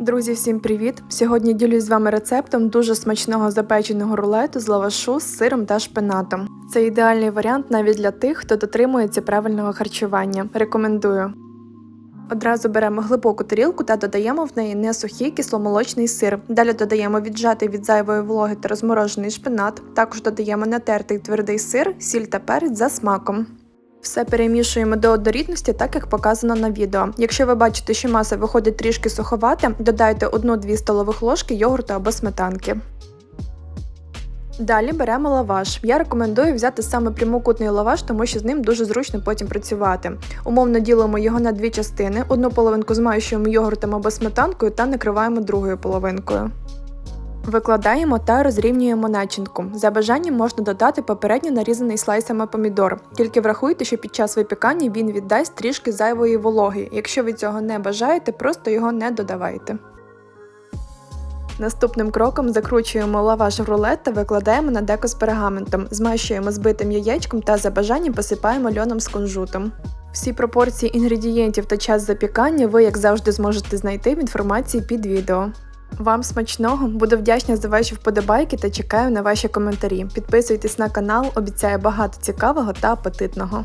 Друзі, всім привіт! Сьогодні ділюсь з вами рецептом дуже смачного запеченого рулету з лавашу з сиром та шпинатом. Це ідеальний варіант навіть для тих, хто дотримується правильного харчування. Рекомендую. Одразу беремо глибоку тарілку та додаємо в неї несухий кисломолочний сир. Далі додаємо віджатий від зайвої вологи та розморожений шпинат. Також додаємо натертий твердий сир, сіль та перець за смаком. Все перемішуємо до однорідності, так як показано на відео. Якщо ви бачите, що маса виходить трішки суховата, додайте 1-2 столових ложки йогурту або сметанки. Далі беремо лаваш. Я рекомендую взяти саме прямокутний лаваш, тому що з ним дуже зручно потім працювати. Умовно ділимо його на дві частини: одну половинку змащуємо йогуртом або сметанкою та накриваємо другою половинкою. Викладаємо та розрівнюємо начинку. За бажанням можна додати попередньо нарізаний слайсами помідор. Тільки врахуйте, що під час випікання він віддасть трішки зайвої вологи. Якщо ви цього не бажаєте, просто його не додавайте. Наступним кроком закручуємо лаваш в рулет та викладаємо на деко з пергаментом, змащуємо збитим яєчком та за бажанням посипаємо льоном з кунжутом. Всі пропорції інгредієнтів та час запікання ви, як завжди, зможете знайти в інформації під відео. Вам смачного, буду вдячна за ваші вподобайки та чекаю на ваші коментарі. Підписуйтесь на канал, обіцяю багато цікавого та апетитного.